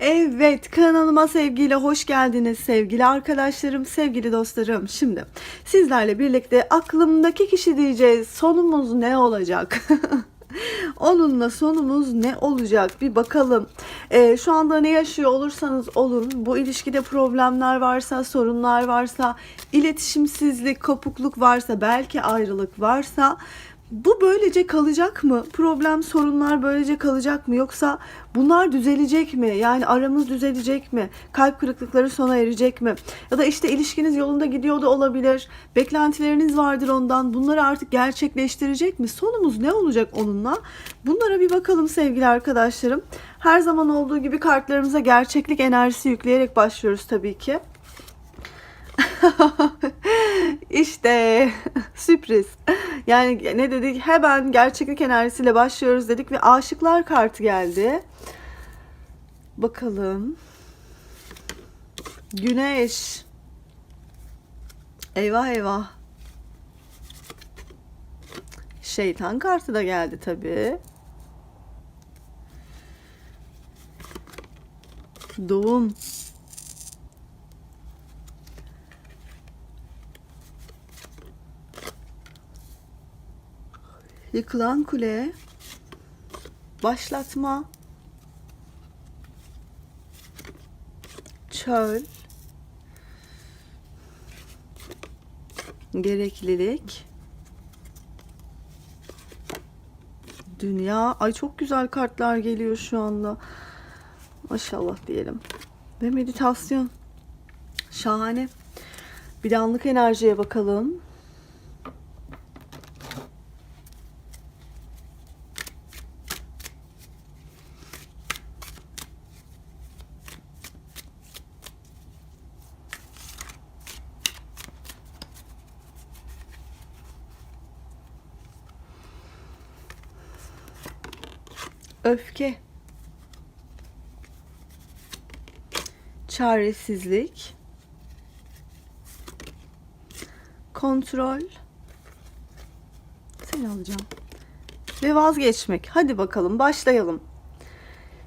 Evet kanalıma sevgiyle hoş geldiniz sevgili arkadaşlarım, sevgili dostlarım. Şimdi sizlerle birlikte aklımdaki kişi diyeceğiz. Sonumuz ne olacak? Onunla sonumuz ne olacak bir bakalım. Ee, şu anda ne yaşıyor olursanız olun bu ilişkide problemler varsa sorunlar varsa iletişimsizlik kopukluk varsa belki ayrılık varsa bu böylece kalacak mı? Problem, sorunlar böylece kalacak mı? Yoksa bunlar düzelecek mi? Yani aramız düzelecek mi? Kalp kırıklıkları sona erecek mi? Ya da işte ilişkiniz yolunda gidiyor da olabilir. Beklentileriniz vardır ondan. Bunları artık gerçekleştirecek mi? Sonumuz ne olacak onunla? Bunlara bir bakalım sevgili arkadaşlarım. Her zaman olduğu gibi kartlarımıza gerçeklik enerjisi yükleyerek başlıyoruz tabii ki. işte sürpriz. Yani ne dedik? Hemen gerçeklik enerjisiyle başlıyoruz dedik ve aşıklar kartı geldi. Bakalım. Güneş. Eyvah eyvah. Şeytan kartı da geldi tabii. Doğum. Yıkılan kule. Başlatma. Çöl. Gereklilik. Dünya. Ay çok güzel kartlar geliyor şu anda. Maşallah diyelim. Ve meditasyon. Şahane. Bir anlık enerjiye bakalım. Öfke. Çaresizlik. Kontrol. Seni alacağım. Ve vazgeçmek. Hadi bakalım başlayalım.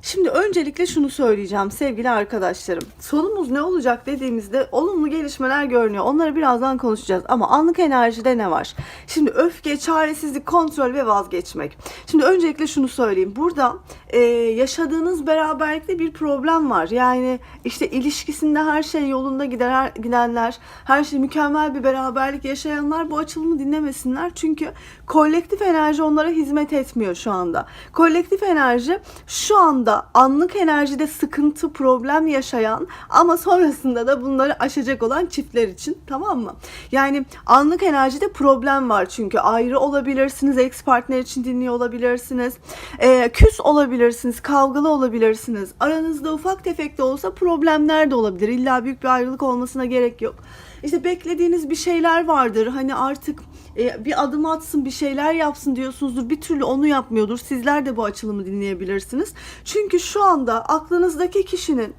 Şimdi öncelikle şunu söyleyeceğim sevgili arkadaşlarım. Sonumuz ne olacak dediğimizde olumlu gelişmeler görünüyor. Onları birazdan konuşacağız. Ama anlık enerjide ne var? Şimdi öfke, çaresizlik, kontrol ve vazgeçmek. Şimdi öncelikle şunu söyleyeyim. Burada e, yaşadığınız beraberlikte bir problem var. Yani işte ilişkisinde her şey yolunda gider, gidenler, her şey mükemmel bir beraberlik yaşayanlar bu açılımı dinlemesinler. Çünkü kolektif enerji onlara hizmet etmiyor şu anda. Kolektif enerji şu anda anlık enerjide sıkıntı, problem yaşayan ama sonrasında da bunları aşacak olan çiftler için tamam mı? Yani anlık enerjide problem var çünkü ayrı olabilirsiniz, ex partner için dinliyor olabilirsiniz, ee, küs olabilirsiniz, kavgalı olabilirsiniz. Aranızda ufak tefek de olsa problemler de olabilir. İlla büyük bir ayrılık olmasına gerek yok. İşte beklediğiniz bir şeyler vardır. Hani artık e, bir adım atsın, bir şeyler yapsın diyorsunuzdur. Bir türlü onu yapmıyordur. Sizler de bu açılımı dinleyebilirsiniz. Çünkü şu anda aklınızdaki kişinin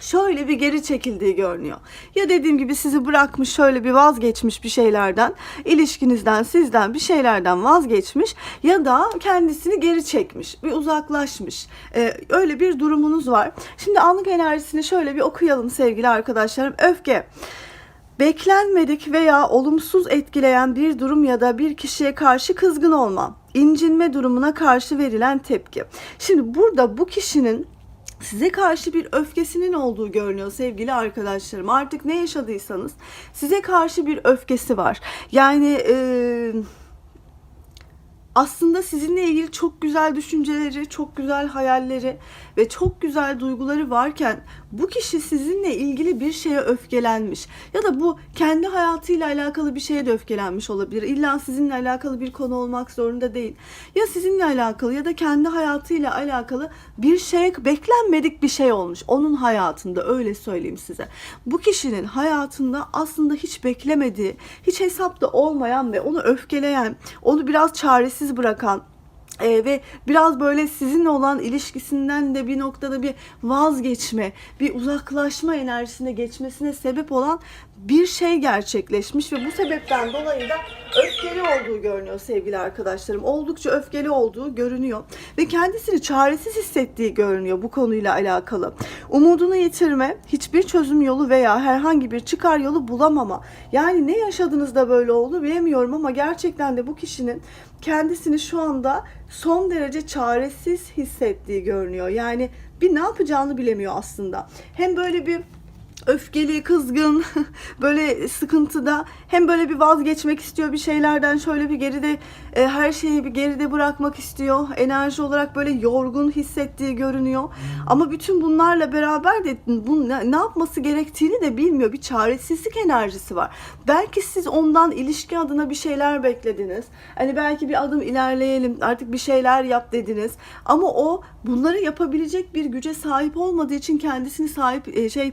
şöyle bir geri çekildiği görünüyor. Ya dediğim gibi sizi bırakmış şöyle bir vazgeçmiş bir şeylerden, ilişkinizden, sizden bir şeylerden vazgeçmiş ya da kendisini geri çekmiş, bir uzaklaşmış. Ee, öyle bir durumunuz var. Şimdi anlık enerjisini şöyle bir okuyalım sevgili arkadaşlarım. Öfke. Beklenmedik veya olumsuz etkileyen bir durum ya da bir kişiye karşı kızgın olma, incinme durumuna karşı verilen tepki. Şimdi burada bu kişinin size karşı bir öfkesinin olduğu görünüyor sevgili arkadaşlarım. Artık ne yaşadıysanız size karşı bir öfkesi var. Yani eee aslında sizinle ilgili çok güzel düşünceleri, çok güzel hayalleri ve çok güzel duyguları varken bu kişi sizinle ilgili bir şeye öfkelenmiş ya da bu kendi hayatıyla alakalı bir şeye de öfkelenmiş olabilir. İlla sizinle alakalı bir konu olmak zorunda değil. Ya sizinle alakalı ya da kendi hayatıyla alakalı bir şey beklenmedik bir şey olmuş onun hayatında öyle söyleyeyim size. Bu kişinin hayatında aslında hiç beklemediği, hiç hesapta olmayan ve onu öfkeleyen, onu biraz çaresiz bırakan Ee, ve biraz böyle sizinle olan ilişkisinden de bir noktada bir vazgeçme, bir uzaklaşma enerjisine geçmesine sebep olan bir şey gerçekleşmiş ve bu sebepten dolayı da öfkeli olduğu görünüyor sevgili arkadaşlarım. Oldukça öfkeli olduğu görünüyor ve kendisini çaresiz hissettiği görünüyor bu konuyla alakalı. Umudunu yitirme, hiçbir çözüm yolu veya herhangi bir çıkar yolu bulamama. Yani ne yaşadığınızda böyle oldu bilemiyorum ama gerçekten de bu kişinin kendisini şu anda son derece çaresiz hissettiği görünüyor. Yani bir ne yapacağını bilemiyor aslında. Hem böyle bir öfkeli, kızgın, böyle sıkıntıda hem böyle bir vazgeçmek istiyor bir şeylerden şöyle bir geride e, her şeyi bir geride bırakmak istiyor. Enerji olarak böyle yorgun hissettiği görünüyor. Ama bütün bunlarla beraber de bu ne, ne yapması gerektiğini de bilmiyor. Bir çaresizlik enerjisi var. Belki siz ondan ilişki adına bir şeyler beklediniz. Hani belki bir adım ilerleyelim, artık bir şeyler yap dediniz. Ama o bunları yapabilecek bir güce sahip olmadığı için kendisini sahip e, şey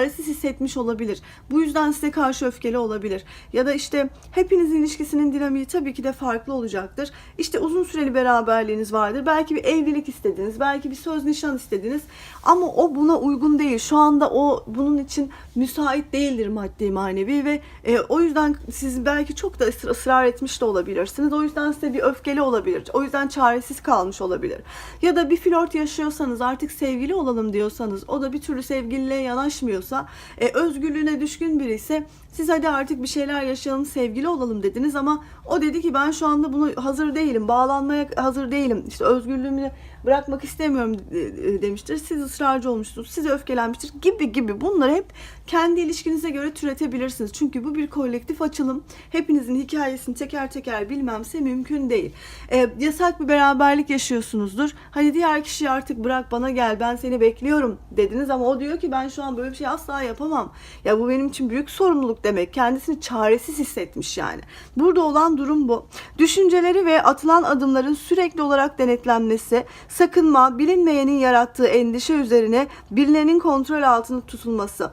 çaresiz hissetmiş olabilir. Bu yüzden size karşı öfkeli olabilir. Ya da işte hepinizin ilişkisinin dinamiği tabii ki de farklı olacaktır. İşte uzun süreli beraberliğiniz vardır. Belki bir evlilik istediniz, belki bir söz nişan istediniz. Ama o buna uygun değil. Şu anda o bunun için müsait değildir maddi manevi ve e, o yüzden siz belki çok da ısrar, ısrar etmiş de olabilirsiniz. O yüzden size bir öfkeli olabilir. O yüzden çaresiz kalmış olabilir. Ya da bir flört yaşıyorsanız artık sevgili olalım diyorsanız o da bir türlü sevgililiğe yanaşmıyorsa e, özgürlüğüne düşkün biri ise siz hadi artık bir şeyler yaşayalım sevgili olalım dediniz ama o dedi ki ben şu anda bunu hazır değilim bağlanmaya hazır değilim işte özgürlüğümü bırakmak istemiyorum e, e, demiştir. Siz ısrarcı olmuşsunuz. Size öfkelenmiştir gibi gibi. Bunları hep kendi ilişkinize göre türetebilirsiniz. Çünkü bu bir kolektif açılım. Hepinizin hikayesini teker teker bilmemse mümkün değil. E, yasak bir beraberlik yaşıyorsunuzdur. Hadi diğer kişiyi artık bırak bana gel ben seni bekliyorum dediniz ama o diyor ki ben şu an böyle bir şey asla yapamam. Ya bu benim için büyük sorumluluk demek. Kendisini çaresiz hissetmiş yani. Burada olan durum bu. Düşünceleri ve atılan adımların sürekli olarak denetlenmesi, sakınma, bilinmeyenin yarattığı endişe üzerine birilerinin kontrol altında tutulması.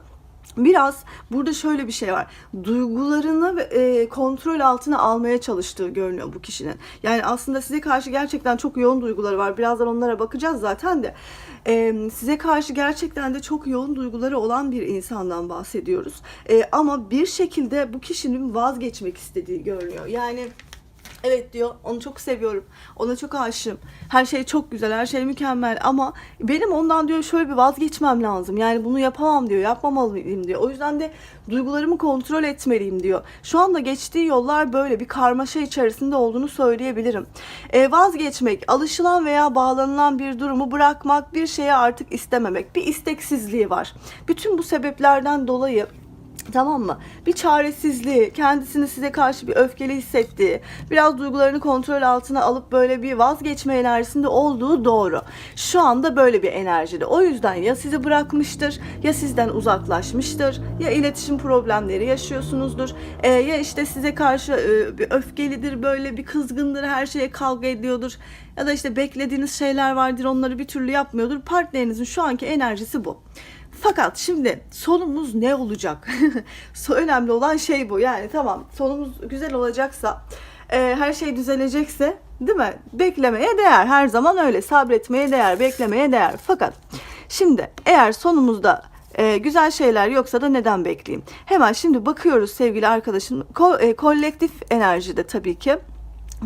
Biraz burada şöyle bir şey var. Duygularını e, kontrol altına almaya çalıştığı görünüyor bu kişinin. Yani aslında size karşı gerçekten çok yoğun duyguları var. Birazdan onlara bakacağız zaten de. E, size karşı gerçekten de çok yoğun duyguları olan bir insandan bahsediyoruz. E, ama bir şekilde bu kişinin vazgeçmek istediği görünüyor. Yani Evet diyor onu çok seviyorum. Ona çok aşığım. Her şey çok güzel, her şey mükemmel ama benim ondan diyor şöyle bir vazgeçmem lazım. Yani bunu yapamam diyor, yapmamalıyım diyor. O yüzden de duygularımı kontrol etmeliyim diyor. Şu anda geçtiği yollar böyle bir karmaşa içerisinde olduğunu söyleyebilirim. E, vazgeçmek, alışılan veya bağlanılan bir durumu bırakmak, bir şeye artık istememek, bir isteksizliği var. Bütün bu sebeplerden dolayı Tamam mı? Bir çaresizliği, kendisini size karşı bir öfkeli hissettiği, biraz duygularını kontrol altına alıp böyle bir vazgeçme enerjisinde olduğu doğru. Şu anda böyle bir enerjide. O yüzden ya sizi bırakmıştır, ya sizden uzaklaşmıştır, ya iletişim problemleri yaşıyorsunuzdur, e, ya işte size karşı e, bir öfkelidir, böyle bir kızgındır, her şeye kavga ediyordur. Ya da işte beklediğiniz şeyler vardır, onları bir türlü yapmıyordur. Partnerinizin şu anki enerjisi bu. Fakat şimdi sonumuz ne olacak? Önemli olan şey bu. Yani tamam sonumuz güzel olacaksa, e, her şey düzelecekse değil mi? Beklemeye değer. Her zaman öyle. Sabretmeye değer, beklemeye değer. Fakat şimdi eğer sonumuzda e, güzel şeyler yoksa da neden bekleyeyim? Hemen şimdi bakıyoruz sevgili arkadaşım. Ko- e, kolektif enerjide tabii ki.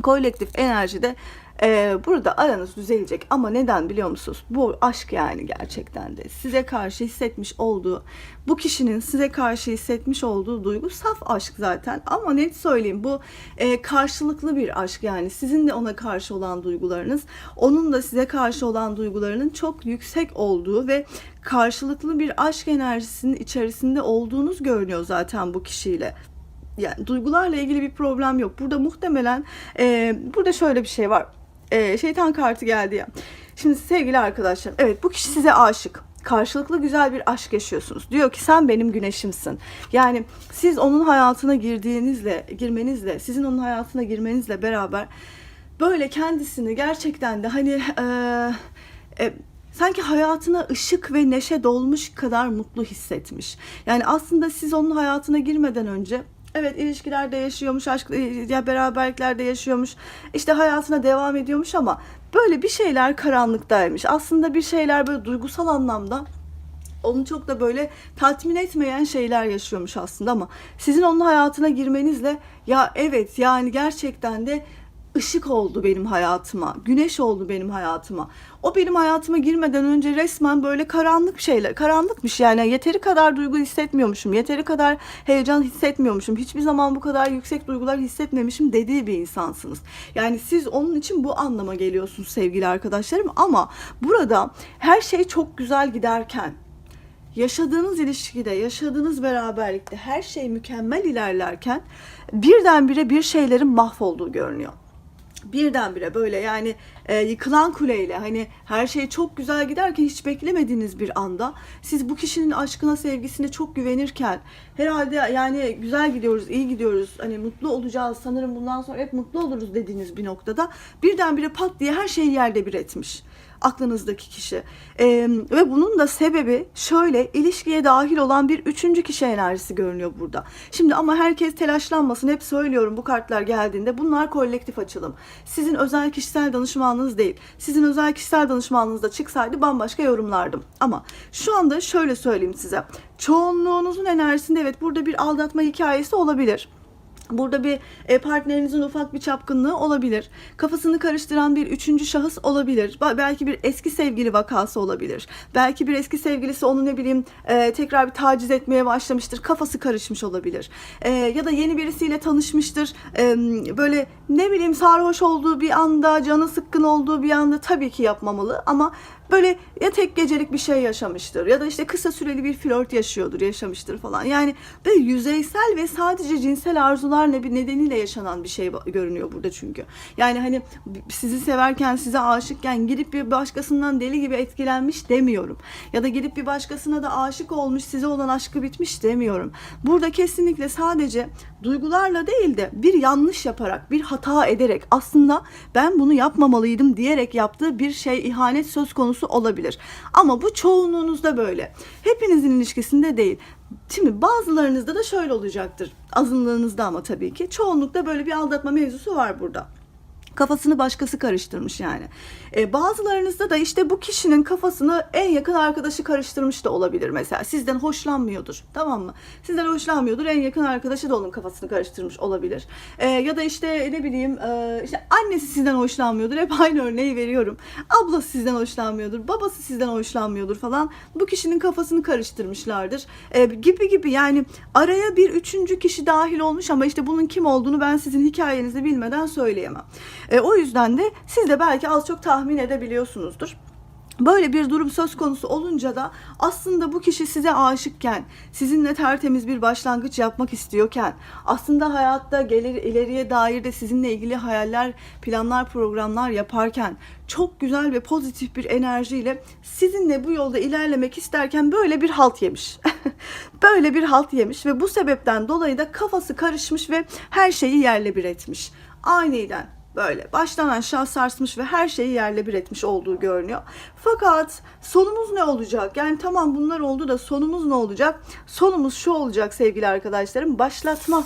Kolektif enerjide ee, burada aranız düzelecek. Ama neden biliyor musunuz? Bu aşk yani gerçekten de. Size karşı hissetmiş olduğu bu kişinin size karşı hissetmiş olduğu duygu saf aşk zaten. Ama net söyleyeyim bu e, karşılıklı bir aşk yani. Sizin de ona karşı olan duygularınız onun da size karşı olan duygularının çok yüksek olduğu ve karşılıklı bir aşk enerjisinin içerisinde olduğunuz görünüyor zaten bu kişiyle. Yani duygularla ilgili bir problem yok. Burada muhtemelen e, burada şöyle bir şey var e, şeytan kartı geldi ya. Şimdi sevgili arkadaşlarım evet bu kişi size aşık karşılıklı güzel bir aşk yaşıyorsunuz. Diyor ki sen benim güneşimsin. Yani siz onun hayatına girdiğinizle, girmenizle, sizin onun hayatına girmenizle beraber böyle kendisini gerçekten de hani e, e, sanki hayatına ışık ve neşe dolmuş kadar mutlu hissetmiş. Yani aslında siz onun hayatına girmeden önce Evet ilişkilerde yaşıyormuş, aşk ya beraberliklerde yaşıyormuş. işte hayatına devam ediyormuş ama böyle bir şeyler karanlıktaymış. Aslında bir şeyler böyle duygusal anlamda onu çok da böyle tatmin etmeyen şeyler yaşıyormuş aslında ama sizin onun hayatına girmenizle ya evet yani gerçekten de ışık oldu benim hayatıma, güneş oldu benim hayatıma. O benim hayatıma girmeden önce resmen böyle karanlık şeyler, karanlıkmış yani yeteri kadar duygu hissetmiyormuşum, yeteri kadar heyecan hissetmiyormuşum, hiçbir zaman bu kadar yüksek duygular hissetmemişim dediği bir insansınız. Yani siz onun için bu anlama geliyorsunuz sevgili arkadaşlarım ama burada her şey çok güzel giderken yaşadığınız ilişkide, yaşadığınız beraberlikte her şey mükemmel ilerlerken birdenbire bir şeylerin mahvolduğu görünüyor birdenbire böyle yani e, yıkılan kuleyle hani her şey çok güzel giderken hiç beklemediğiniz bir anda siz bu kişinin aşkına sevgisine çok güvenirken herhalde yani güzel gidiyoruz iyi gidiyoruz hani mutlu olacağız sanırım bundan sonra hep mutlu oluruz dediğiniz bir noktada birdenbire pat diye her şeyi yerde bir etmiş aklınızdaki kişi. Ee, ve bunun da sebebi şöyle ilişkiye dahil olan bir üçüncü kişi enerjisi görünüyor burada. Şimdi ama herkes telaşlanmasın. Hep söylüyorum bu kartlar geldiğinde bunlar kolektif açılım. Sizin özel kişisel danışmanlığınız değil. Sizin özel kişisel danışmanlığınızda çıksaydı bambaşka yorumlardım. Ama şu anda şöyle söyleyeyim size. Çoğunluğunuzun enerjisinde evet burada bir aldatma hikayesi olabilir. Burada bir e, partnerinizin ufak bir çapkınlığı olabilir. Kafasını karıştıran bir üçüncü şahıs olabilir. Belki bir eski sevgili vakası olabilir. Belki bir eski sevgilisi onu ne bileyim e, tekrar bir taciz etmeye başlamıştır. Kafası karışmış olabilir. E, ya da yeni birisiyle tanışmıştır. Böyle ne bileyim sarhoş olduğu bir anda, canı sıkkın olduğu bir anda tabii ki yapmamalı. Ama böyle ya tek gecelik bir şey yaşamıştır ya da işte kısa süreli bir flört yaşıyordur, yaşamıştır falan. Yani böyle yüzeysel ve sadece cinsel arzular nedeniyle yaşanan bir şey görünüyor burada çünkü. Yani hani sizi severken, size aşıkken gidip bir başkasından deli gibi etkilenmiş demiyorum. Ya da gidip bir başkasına da aşık olmuş, size olan aşkı bitmiş demiyorum. Burada kesinlikle sadece duygularla değil de bir yanlış yaparak, bir hata ederek aslında ben bunu yapmamalıydım diyerek yaptığı bir şey ihanet söz konusu olabilir. Ama bu çoğunluğunuzda böyle. Hepinizin ilişkisinde değil. Şimdi bazılarınızda da şöyle olacaktır. Azınlığınızda ama tabii ki. Çoğunlukta böyle bir aldatma mevzusu var burada. Kafasını başkası karıştırmış yani. E, bazılarınızda da işte bu kişinin kafasını en yakın arkadaşı karıştırmış da olabilir mesela. Sizden hoşlanmıyordur tamam mı? Sizden hoşlanmıyordur en yakın arkadaşı da onun kafasını karıştırmış olabilir. E, ya da işte ne bileyim e, işte annesi sizden hoşlanmıyordur. Hep aynı örneği veriyorum. Ablası sizden hoşlanmıyordur. Babası sizden hoşlanmıyordur falan. Bu kişinin kafasını karıştırmışlardır. E, gibi gibi yani araya bir üçüncü kişi dahil olmuş ama işte bunun kim olduğunu ben sizin hikayenizi bilmeden söyleyemem. E, o yüzden de siz de belki az çok tahmin edebiliyorsunuzdur. Böyle bir durum söz konusu olunca da aslında bu kişi size aşıkken, sizinle tertemiz bir başlangıç yapmak istiyorken, aslında hayatta gelir ileriye dair de sizinle ilgili hayaller, planlar, programlar yaparken çok güzel ve pozitif bir enerjiyle sizinle bu yolda ilerlemek isterken böyle bir halt yemiş. böyle bir halt yemiş ve bu sebepten dolayı da kafası karışmış ve her şeyi yerle bir etmiş. Aniden böyle baştan aşağı sarsmış ve her şeyi yerle bir etmiş olduğu görünüyor. Fakat sonumuz ne olacak? Yani tamam bunlar oldu da sonumuz ne olacak? Sonumuz şu olacak sevgili arkadaşlarım. Başlatma.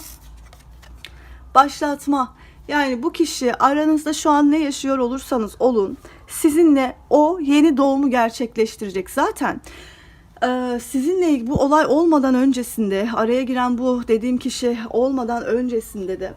Başlatma. Yani bu kişi aranızda şu an ne yaşıyor olursanız olun sizinle o yeni doğumu gerçekleştirecek. Zaten sizinle bu olay olmadan öncesinde araya giren bu dediğim kişi olmadan öncesinde de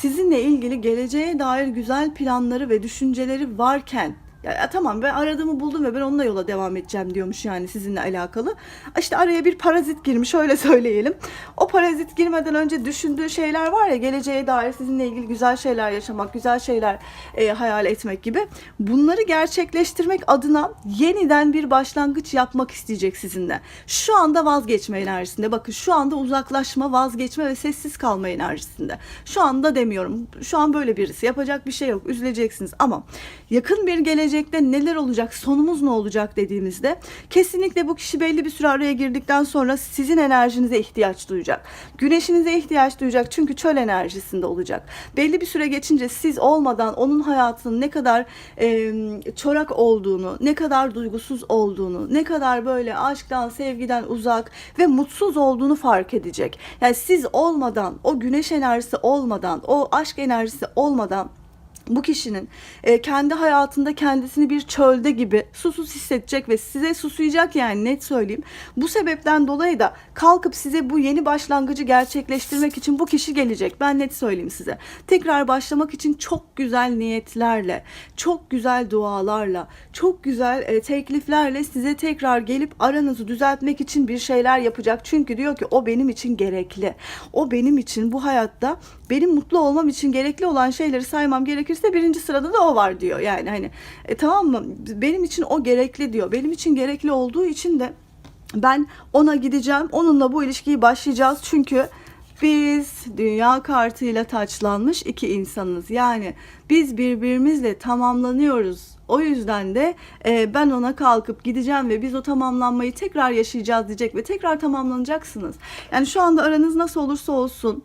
sizinle ilgili geleceğe dair güzel planları ve düşünceleri varken ya, ya tamam ben aradığımı buldum ve ben onunla yola devam edeceğim diyormuş yani sizinle alakalı. İşte araya bir parazit girmiş öyle söyleyelim. O parazit girmeden önce düşündüğü şeyler var ya geleceğe dair sizinle ilgili güzel şeyler yaşamak, güzel şeyler e, hayal etmek gibi. Bunları gerçekleştirmek adına yeniden bir başlangıç yapmak isteyecek sizinle. Şu anda vazgeçme enerjisinde. Bakın şu anda uzaklaşma, vazgeçme ve sessiz kalma enerjisinde. Şu anda demiyorum. Şu an böyle birisi. Yapacak bir şey yok. Üzüleceksiniz ama yakın bir gelecek gelecekte neler olacak, sonumuz ne olacak dediğimizde kesinlikle bu kişi belli bir süre araya girdikten sonra sizin enerjinize ihtiyaç duyacak. Güneşinize ihtiyaç duyacak çünkü çöl enerjisinde olacak. Belli bir süre geçince siz olmadan onun hayatının ne kadar e, çorak olduğunu, ne kadar duygusuz olduğunu, ne kadar böyle aşktan, sevgiden uzak ve mutsuz olduğunu fark edecek. Yani siz olmadan, o güneş enerjisi olmadan, o aşk enerjisi olmadan bu kişinin e, kendi hayatında kendisini bir çölde gibi susuz hissedecek ve size susuyacak yani net söyleyeyim. Bu sebepten dolayı da kalkıp size bu yeni başlangıcı gerçekleştirmek için bu kişi gelecek. Ben net söyleyeyim size. Tekrar başlamak için çok güzel niyetlerle, çok güzel dualarla, çok güzel e, tekliflerle size tekrar gelip aranızı düzeltmek için bir şeyler yapacak. Çünkü diyor ki o benim için gerekli. O benim için bu hayatta benim mutlu olmam için gerekli olan şeyleri saymam gerekirse birinci sırada da o var diyor. Yani hani e, tamam mı? Benim için o gerekli diyor. Benim için gerekli olduğu için de ben ona gideceğim. Onunla bu ilişkiyi başlayacağız. Çünkü biz dünya kartıyla taçlanmış iki insanız. Yani biz birbirimizle tamamlanıyoruz. O yüzden de e, ben ona kalkıp gideceğim ve biz o tamamlanmayı tekrar yaşayacağız diyecek ve tekrar tamamlanacaksınız. Yani şu anda aranız nasıl olursa olsun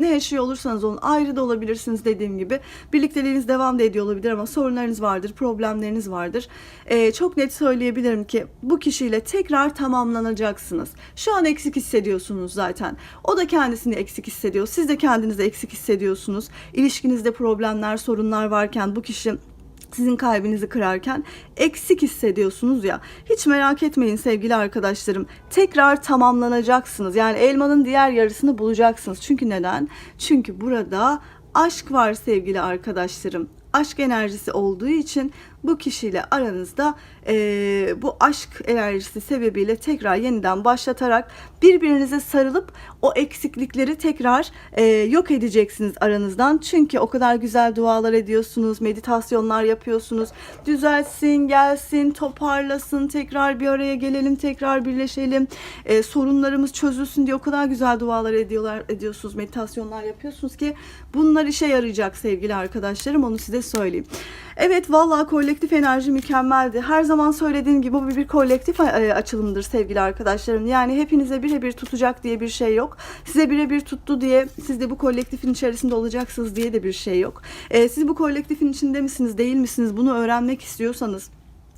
ne yaşıyor olursanız olun ayrı da olabilirsiniz dediğim gibi. Birlikteliğiniz devam da ediyor olabilir ama sorunlarınız vardır, problemleriniz vardır. Ee, çok net söyleyebilirim ki bu kişiyle tekrar tamamlanacaksınız. Şu an eksik hissediyorsunuz zaten. O da kendisini eksik hissediyor. Siz de kendinizi eksik hissediyorsunuz. İlişkinizde problemler, sorunlar varken bu kişi sizin kalbinizi kırarken eksik hissediyorsunuz ya. Hiç merak etmeyin sevgili arkadaşlarım. Tekrar tamamlanacaksınız. Yani elmanın diğer yarısını bulacaksınız. Çünkü neden? Çünkü burada aşk var sevgili arkadaşlarım. Aşk enerjisi olduğu için bu kişiyle aranızda eee, bu aşk enerjisi sebebiyle tekrar yeniden başlatarak birbirinize sarılıp o eksiklikleri tekrar eee, yok edeceksiniz aranızdan. Çünkü o kadar güzel dualar ediyorsunuz, meditasyonlar yapıyorsunuz. Düzelsin, gelsin, toparlasın, tekrar bir araya gelelim, tekrar birleşelim. Eee, sorunlarımız çözülsün diye o kadar güzel dualar ediyorlar, ediyorsunuz, meditasyonlar yapıyorsunuz ki bunlar işe yarayacak sevgili arkadaşlarım. Onu size söyleyeyim. Evet vallahi kolektif enerji mükemmeldi. Her zaman söylediğim gibi bu bir, kolektif e, açılımdır sevgili arkadaşlarım. Yani hepinize birebir tutacak diye bir şey yok. Size birebir tuttu diye siz de bu kolektifin içerisinde olacaksınız diye de bir şey yok. E, siz bu kolektifin içinde misiniz değil misiniz bunu öğrenmek istiyorsanız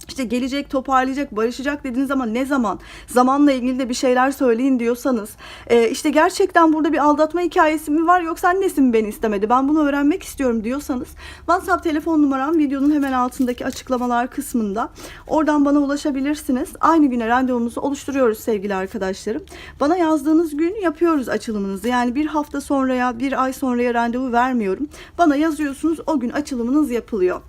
işte gelecek, toparlayacak, barışacak dediğiniz zaman ne zaman? Zamanla ilgili de bir şeyler söyleyin diyorsanız. e, işte gerçekten burada bir aldatma hikayesi mi var yoksa annesi mi beni istemedi? Ben bunu öğrenmek istiyorum diyorsanız. WhatsApp telefon numaram videonun hemen altındaki açıklamalar kısmında. Oradan bana ulaşabilirsiniz. Aynı güne randevumuzu oluşturuyoruz sevgili arkadaşlarım. Bana yazdığınız gün yapıyoruz açılımınızı. Yani bir hafta sonraya, bir ay sonraya randevu vermiyorum. Bana yazıyorsunuz o gün açılımınız yapılıyor.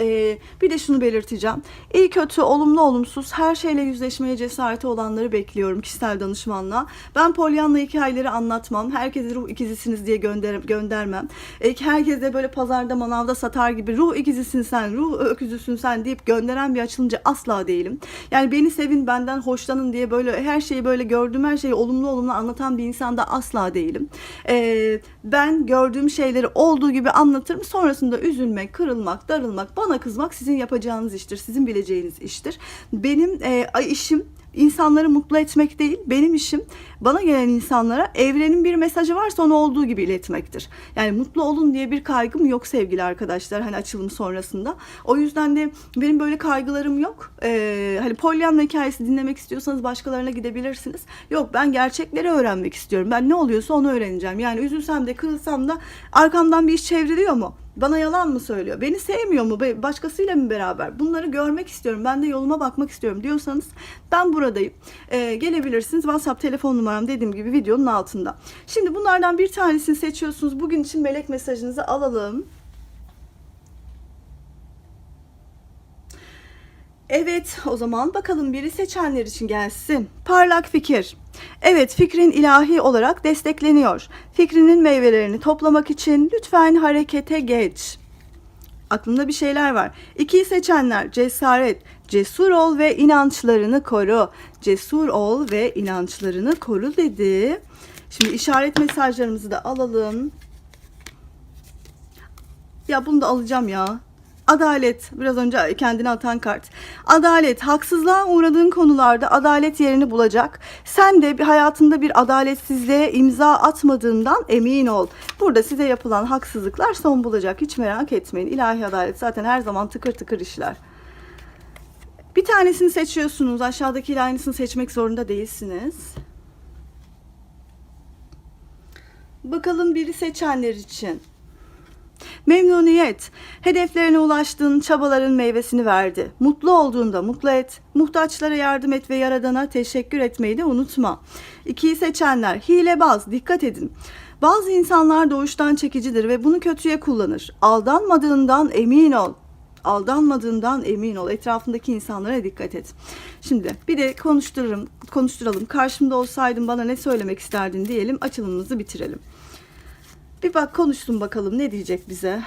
Ee, bir de şunu belirteceğim. İyi kötü, olumlu olumsuz her şeyle yüzleşmeye cesareti olanları bekliyorum kişisel danışmanla. Ben polyanla hikayeleri anlatmam. Herkese ruh ikizisiniz diye gönder göndermem. Ee, herkese böyle pazarda manavda satar gibi ruh ikizisin sen, ruh öküzüsün sen deyip gönderen bir açılımcı asla değilim. Yani beni sevin, benden hoşlanın diye böyle her şeyi böyle gördüğüm her şeyi olumlu olumlu anlatan bir insan da asla değilim. Ee, ben gördüğüm şeyleri olduğu gibi anlatırım. Sonrasında üzülmek, kırılmak, darılmak, bana kızmak sizin yapacağınız iştir. Sizin bileceğiniz iştir. Benim e, işim insanları mutlu etmek değil. Benim işim bana gelen insanlara evrenin bir mesajı varsa onu olduğu gibi iletmektir. Yani mutlu olun diye bir kaygım yok sevgili arkadaşlar hani açılım sonrasında. O yüzden de benim böyle kaygılarım yok. Ee, hani Pollyanna hikayesi dinlemek istiyorsanız başkalarına gidebilirsiniz. Yok ben gerçekleri öğrenmek istiyorum. Ben ne oluyorsa onu öğreneceğim. Yani üzülsem de kırılsam da arkamdan bir iş çevriliyor mu? Bana yalan mı söylüyor? Beni sevmiyor mu? Başkasıyla mı beraber? Bunları görmek istiyorum. Ben de yoluma bakmak istiyorum diyorsanız ben buradayım. Ee, gelebilirsiniz. WhatsApp telefon numaram dediğim gibi videonun altında. Şimdi bunlardan bir tanesini seçiyorsunuz. Bugün için melek mesajınızı alalım. Evet, o zaman bakalım biri seçenler için gelsin. Parlak fikir. Evet, fikrin ilahi olarak destekleniyor. Fikrinin meyvelerini toplamak için lütfen harekete geç. Aklımda bir şeyler var. İkiyi seçenler cesaret, cesur ol ve inançlarını koru. Cesur ol ve inançlarını koru dedi. Şimdi işaret mesajlarımızı da alalım. Ya bunu da alacağım ya. Adalet, biraz önce kendini atan kart. Adalet, haksızlığa uğradığın konularda adalet yerini bulacak. Sen de bir hayatında bir adaletsizliğe imza atmadığından emin ol. Burada size yapılan haksızlıklar son bulacak. Hiç merak etmeyin. İlahi adalet zaten her zaman tıkır tıkır işler. Bir tanesini seçiyorsunuz. Aşağıdakiyle aynısını seçmek zorunda değilsiniz. Bakalım biri seçenler için. Memnuniyet. Hedeflerine ulaştığın çabaların meyvesini verdi. Mutlu olduğunda mutlu et. Muhtaçlara yardım et ve yaradana teşekkür etmeyi de unutma. İkiyi seçenler. Hilebaz. Dikkat edin. Bazı insanlar doğuştan çekicidir ve bunu kötüye kullanır. Aldanmadığından emin ol. Aldanmadığından emin ol. Etrafındaki insanlara dikkat et. Şimdi bir de konuştururum, konuşturalım. Karşımda olsaydın bana ne söylemek isterdin diyelim. Açılımımızı bitirelim. Bir bak konuştum bakalım ne diyecek bize.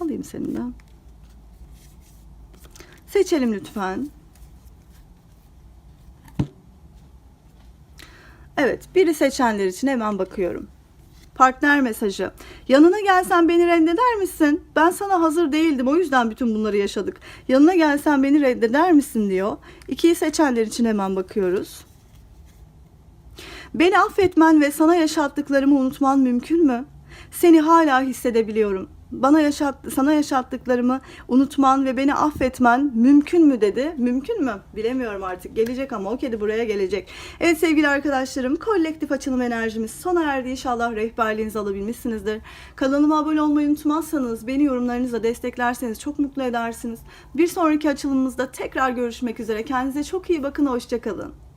Alayım seninle. Seçelim lütfen. Evet, biri seçenler için hemen bakıyorum. Partner mesajı. Yanına gelsen beni reddeder misin? Ben sana hazır değildim. O yüzden bütün bunları yaşadık. Yanına gelsen beni reddeder misin diyor. İkiyi seçenler için hemen bakıyoruz. Beni affetmen ve sana yaşattıklarımı unutman mümkün mü? Seni hala hissedebiliyorum. Bana yaşat, sana yaşattıklarımı unutman ve beni affetmen mümkün mü dedi. Mümkün mü? Bilemiyorum artık. Gelecek ama o kedi buraya gelecek. Evet sevgili arkadaşlarım kolektif açılım enerjimiz sona erdi. İnşallah rehberliğinizi alabilmişsinizdir. Kanalıma abone olmayı unutmazsanız, beni yorumlarınızla desteklerseniz çok mutlu edersiniz. Bir sonraki açılımımızda tekrar görüşmek üzere. Kendinize çok iyi bakın. Hoşçakalın.